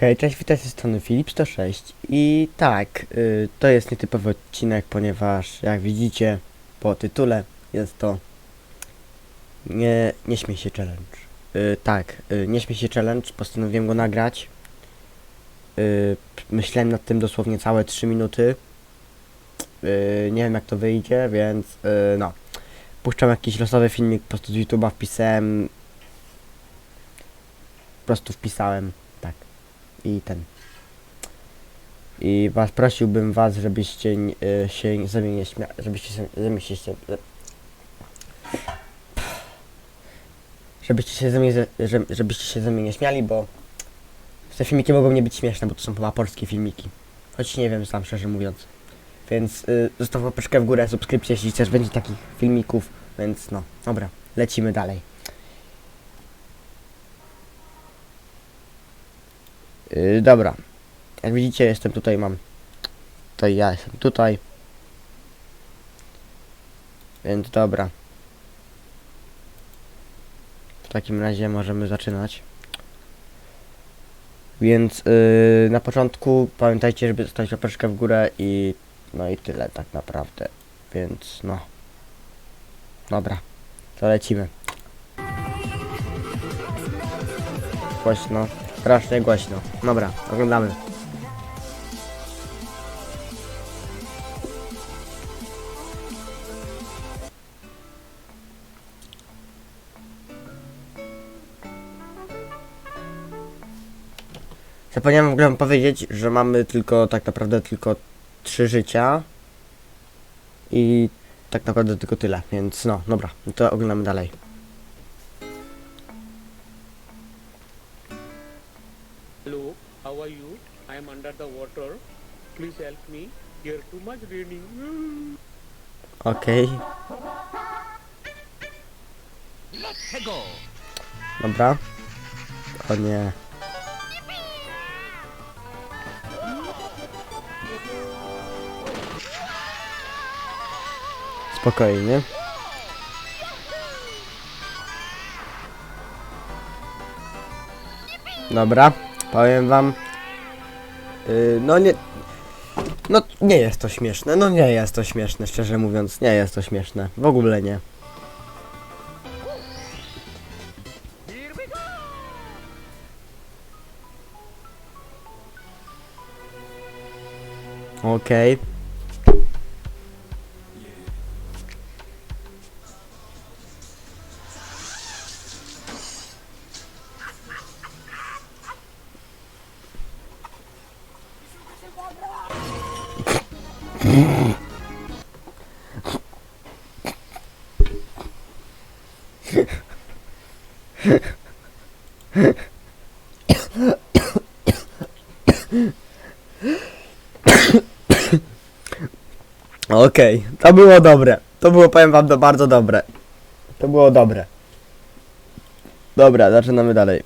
Hej, cześć, witajcie z strony Filip106 i tak, y, to jest nietypowy odcinek, ponieważ jak widzicie po tytule jest to nie, nie śmiej się challenge. Y, tak, y, nie śmiej się challenge, postanowiłem go nagrać. Y, myślałem nad tym dosłownie całe 3 minuty. Nie wiem jak to wyjdzie, więc no. Puszczam jakiś losowy filmik po prostu z YouTube'a, wpisałem. Po prostu wpisałem, i ten. I was prosiłbym was, żebyście y, się ze mnie nie śmia... żebyście się, ze mnie się, żebyście się ze mnie, żebyście się ze mnie nie śmiali, bo te filmiki mogą nie być śmieszne, bo to są chyba polskie filmiki. Choć nie wiem sam szczerze mówiąc. Więc y, zostaw łapeczkę w górę, subskrypcję, jeśli chcesz będzie takich filmików, więc no, dobra, lecimy dalej. Yy, dobra. Jak widzicie, jestem tutaj, mam. To ja jestem tutaj. Więc dobra. W takim razie możemy zaczynać. Więc yy, na początku pamiętajcie, żeby zostawić łapeczkę w górę i no i tyle tak naprawdę. Więc no. Dobra. To lecimy. Głośno. Strasznie głośno. Dobra, oglądamy. Zapomniałem w ogóle powiedzieć, że mamy tylko tak naprawdę tylko trzy życia i tak naprawdę tylko tyle, więc no, dobra, to oglądamy dalej. Under the water. Please help me. Here too much raining. Okej. Dobra. O nie. Spokojnie. Dobra, powiem wam. Yy, no nie. No nie jest to śmieszne, no nie jest to śmieszne, szczerze mówiąc, nie jest to śmieszne. W ogóle nie. Okej. Okej, to było dobre. To było, powiem wam, to bardzo dobre. To było dobre. Dobra, zaczynamy dalej.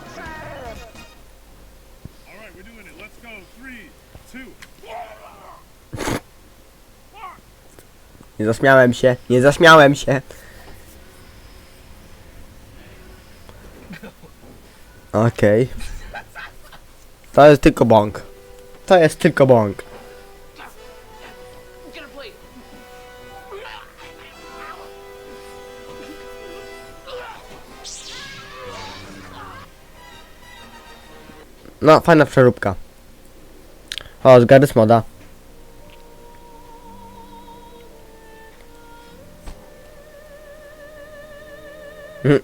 All Nie zaśmiałem się, nie zaśmiałem się. Okej. To jest tylko bąk. To jest tylko bąk. No, fajna przeróbka. O, z Moda. Mm.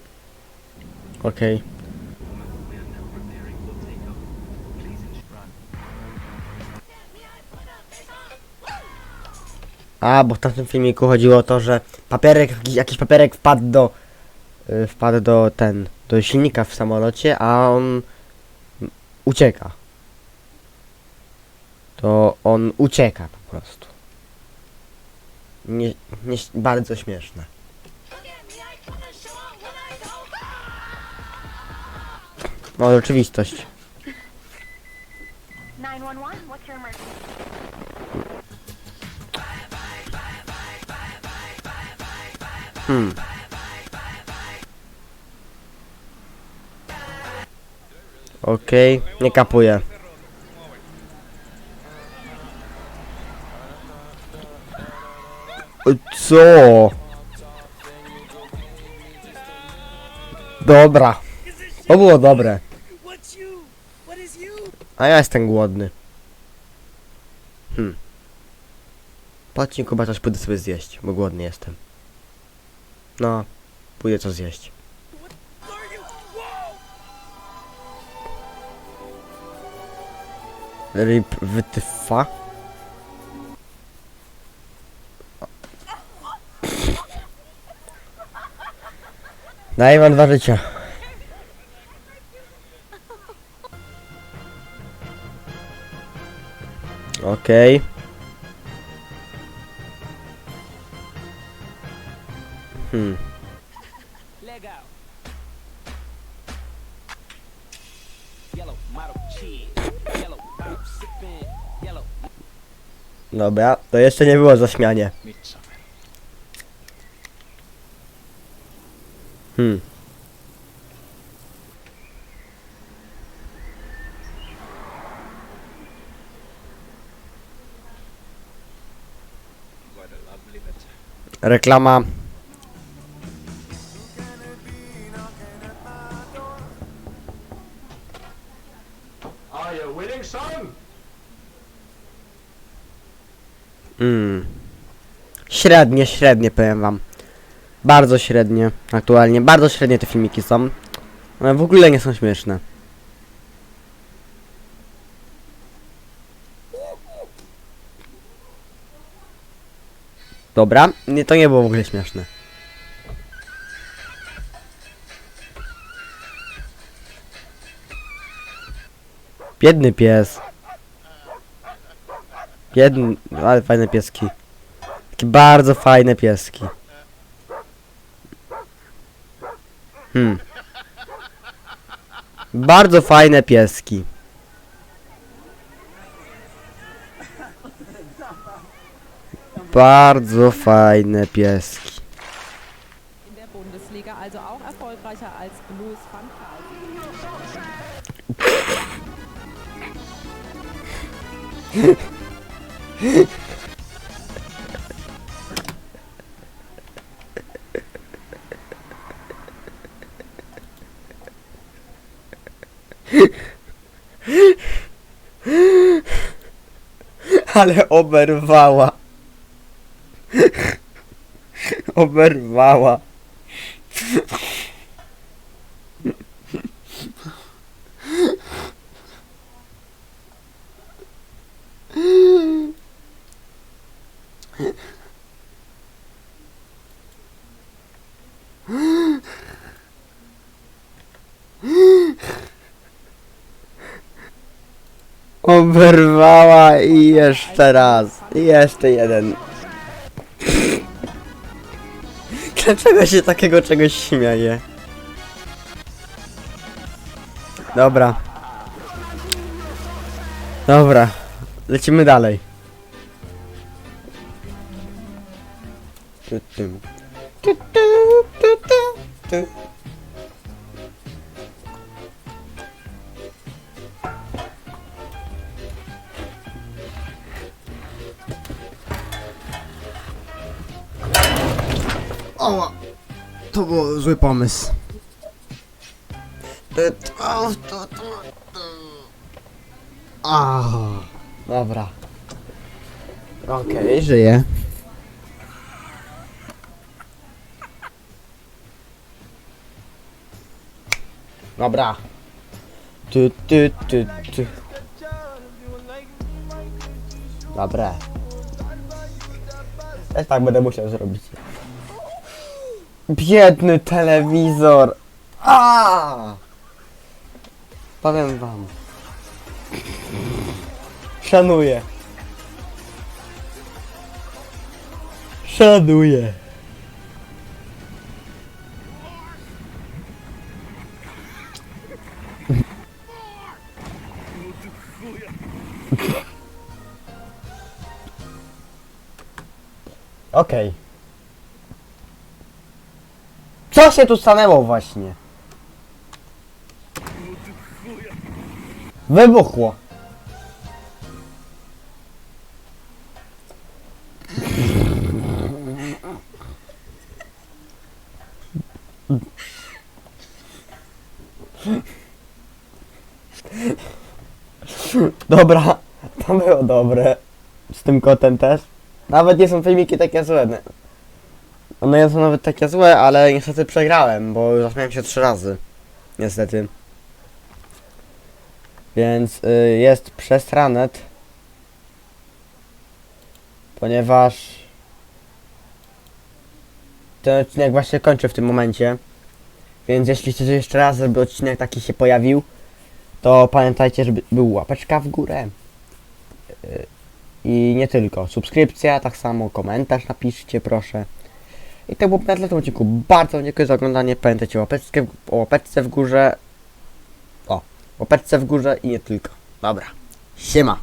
Okej. A, bo w tamtym filmiku chodziło o to, że papierek, jakiś, jakiś papierek wpadł do, y, wpadł do ten, do silnika w samolocie, a on ucieka. To on ucieka po prostu. Nie, nie, bardzo śmieszne. No, oczywistość. 911, what's your emergency? Hmm. Okej, nie kapuję. Co? Dobra. To było dobre. A ja jestem głodny. Hmm. Po odcinku chyba coś pójdę sobie zjeść, bo głodny jestem. No, pójdę coś zjeść. Rip wytyfa. Daj wam dwa życia. Okej. Hmm. Sipping. Yellow. Dobra, to jeszcze nie było zaśmianie. Hmm. Reklama. Mm. Średnie, średnie powiem wam. Bardzo średnie, aktualnie. Bardzo średnie te filmiki są. One w ogóle nie są śmieszne. Dobra, nie, to nie było w ogóle śmieszne. Biedny pies. Biedny, ale fajne pieski. Takie bardzo fajne pieski. Hmm. Bardzo fajne pieski. Bardzo fajne pieski. in Ale oberwała. oberwała. Oberwała i jeszcze raz. I jeszcze jeden. Dlaczego się takiego czegoś śmieje? Dobra. Dobra. Lecimy dalej. Tu. Tu, tu, tu, tu, tu. O, to był zły pomysł. O, to, to, to. A, dobra. Okej, żyję. Dobra. Tu, tu, tu, tu. Dobra. Też tak będę musiał zrobić. Biedny telewizor. A! Powiem wam. Szanuję. Szanuję. Okej. Co się tu stanęło właśnie? Wybuchło. Dobra, to było dobre. Z tym kotem też. Nawet nie są filmiki takie złe. One nie są nawet takie złe, ale niestety przegrałem, bo zaśmiałem się trzy razy. Niestety. Więc y, jest przestranet. Ponieważ ten odcinek właśnie kończy w tym momencie. Więc jeśli chcecie jeszcze raz, żeby odcinek taki się pojawił, to pamiętajcie, żeby był łapeczka w górę. Y, I nie tylko. Subskrypcja, tak samo komentarz napiszcie proszę. I to było na tyle w odcinku. Bardzo dziękuję za oglądanie. Pamiętajcie o łapeczce, w- o łapeczce w górze. O, łapeczce w górze i nie tylko. Dobra. Siema.